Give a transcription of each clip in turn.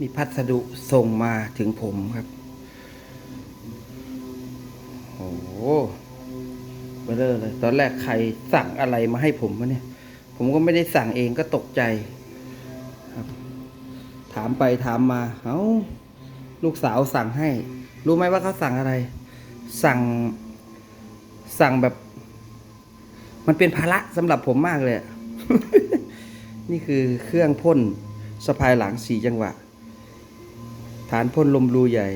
มีพัสดุส่งมาถึงผมครับ โอ้โหเบลอเลย ตอนแรกใครสั่งอะไรมาให้ผมวะเนี่ย ผมก็ไม่ได้สั่งเองก็ตกใจครับ ถามไปถามมาเอ้าลูกสาวสั่งให้ รู้ไหมว่าเขาสั่งอะไร สั่ง สั่งแบบ มันเป็นภาระสำหรับผมมากเลย นี่คือเครื่องพ่นสะพายหลังสี่จังหวะ ฐานพ่นลมรูใหญ่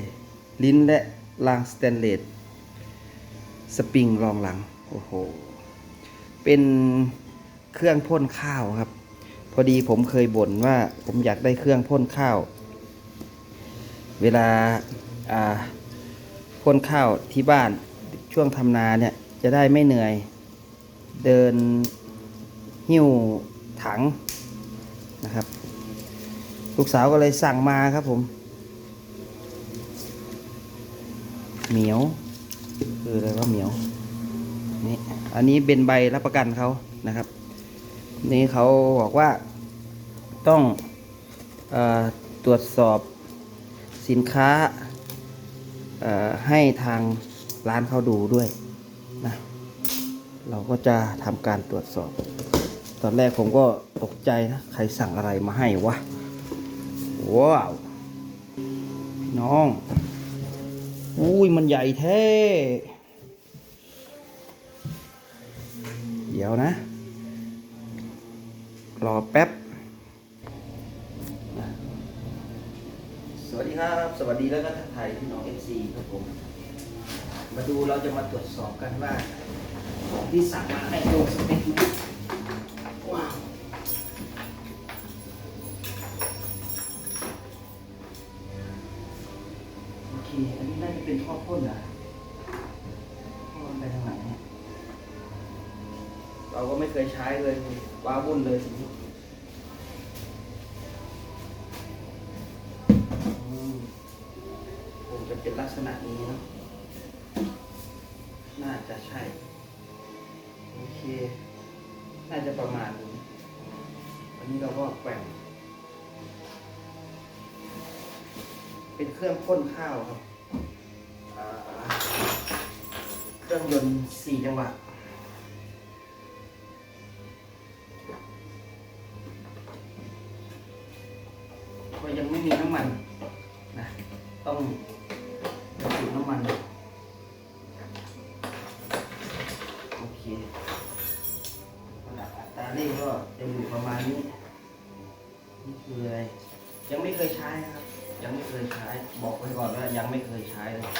ลิ้นและรางสแตนเลสสปริงรองหลัง โอ้โห เป็นเครื่องพ่นข้าวครับ พอดีผมเคยบ่นว่าผมอยากได้เครื่องพ่นข้าว เวลาอ่าพ่นข้าวที่บ้านช่วงทำนาเนี่ยจะได้ไม่เหนื่อย เดินหิ้วถังนะครับ ลูกสาวก็เลยสั่งมาครับผม เหมียว คืออะไรว่าเหมียวนี่อันนี้เป็นใบรับประกันเขานะครับ นี่เขาบอกว่าต้องอตรวจสอบสินค้าให้ทางร้านเขาดูด้วยนะเราก็จะทำการตรวจสอบ ตอนแรกผมก็ตกใจนะ ใครสั่งอะไรมาให้วะ ว้าวพี่น้อง อุ้ยมันใหญ่แท้ เดี๋ยวนะ รอแป๊บ สวัสดีครับ สวัสดีแล้วก็ทักทายพี่น้อง FC ครับผม มาดูเราจะมาตรวจสอบกันว่าของที่สั่งมาให้โลสเปคไหม น่าจะเป็นท่อพ่นนะท่อมันไปทางไหนเนี่ยเราก็ไม่เคยใช้เลยว้าวุ่นเลยสิคงจะเป็นลักษณะนี้เนอะน่าจะใช่ โอเค น่าจะประมาณนี้อันนี้เราก็แกว่งเป็นเครื่องพ่นข้าวครับ รื่องยนต์สี่จังหวะก็ยังไม่มีน้ำมันนะต้องบรรจุน้ำมัน โอเคระดับอัตราเร่งก็จะอยู่ประมาณนี้ นี่คืออะไร ยังไม่เคยใช้ครับ ยังไม่เคยใช้ บอกไว้ก่อนว่ายังไม่เคยใช้เลย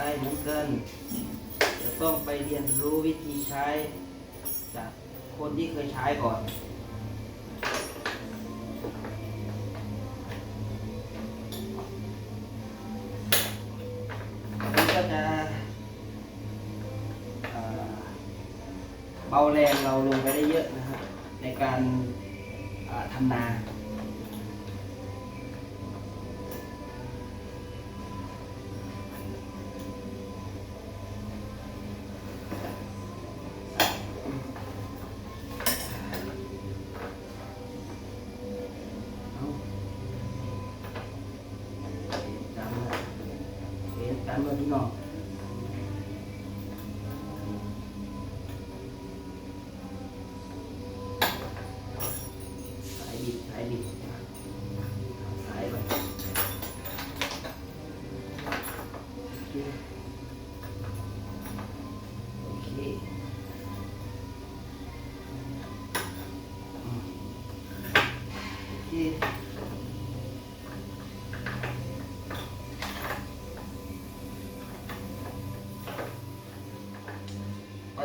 ช้เหมือนกันจะต้องไปเรียนรู้วิธีใช้ จากคนที่เคยใช้ก่อนอันนี้ก็จะเอ่อเบาแรงเราลงไปได้เยอะนะครับในการทำนา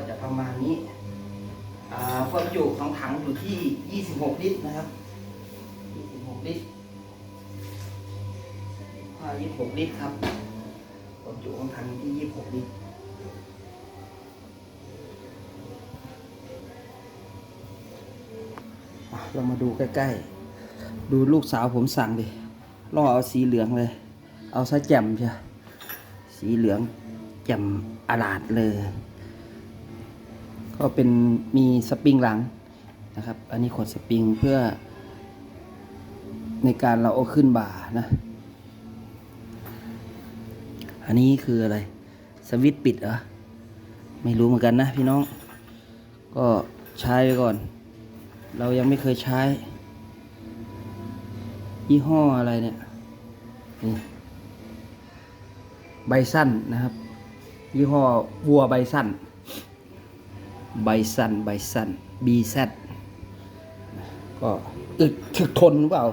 จะประมาณนี้ความจุของถังอยู่ที่ 26 ลิตรนะครับ 26 ลิตรอ่า26 ลิตรครับความจุของถังอยู่ที่ 26 ลิตรเรามาดูใกล้ๆ ดูลูกสาวผมสั่งดิล่อเอาสีเหลืองเลย เอาซะแจ่มใช่สีเหลืองแจ่มอลาดเลย ก็เป็นมีสปริงหลังนะครับ อันนี้ขดสปริงเพื่อ ในการเราเอาขึ้นบ่านะ อันนี้คืออะไร สวิตช์ปิดเหรอ ไม่รู้เหมือนกันนะพี่น้อง ก็ใช้ไปก่อน เรายังไม่เคยใช้ ยี่ห้ออะไรเนี่ยนี่ไบสั้นนะครับ ยี่ห้อวัวไบสั้น ไบสั้นไบสั้นบีซก็อึดถึกทนหรือเปล่า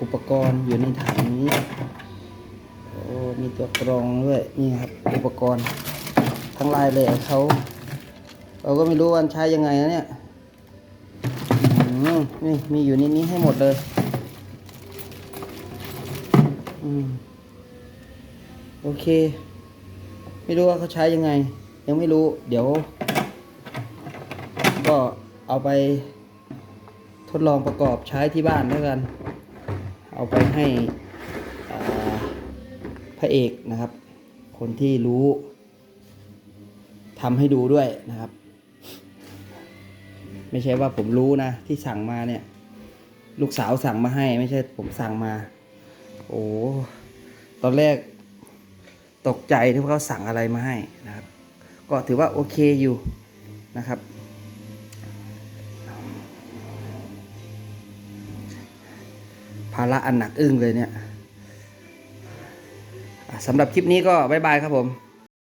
อุปกรณ์อยู่ในถังนี้โอ้มีตัวกรองด้วยนี่ครับอุปกรณ์ทั้งลายเลยเขาเราก็ไม่รู้ว่าใช้ยังไงนะเนี่ยนี่มีอยู่ในนี้ให้หมดเลย อืม โอเค ไม่รู้ว่าเขาใช้ยังไง ยังไม่รู้ เดี๋ยว ก็เอาไป ทดลองประกอบใช้ที่บ้านแล้วกัน เอาไปให้พระเอกนะครับ คนที่รู้ทำให้ดูด้วยนะครับ ไม่ใช่ว่าผมรู้นะ ที่สั่งมาเนี่ย ลูกสาวสั่งมาให้ไม่ใช่ผมสั่งมา โอ้ตอนแรก ตกใจที่ว่าเขาสั่งอะไรมาให้นะครับ ก็ถือว่าโอเคอยู่นะครับ ภาระอันหนักอึ้งเลยเนี่ยสำหรับคลิปนี้ก็บายบายครับผม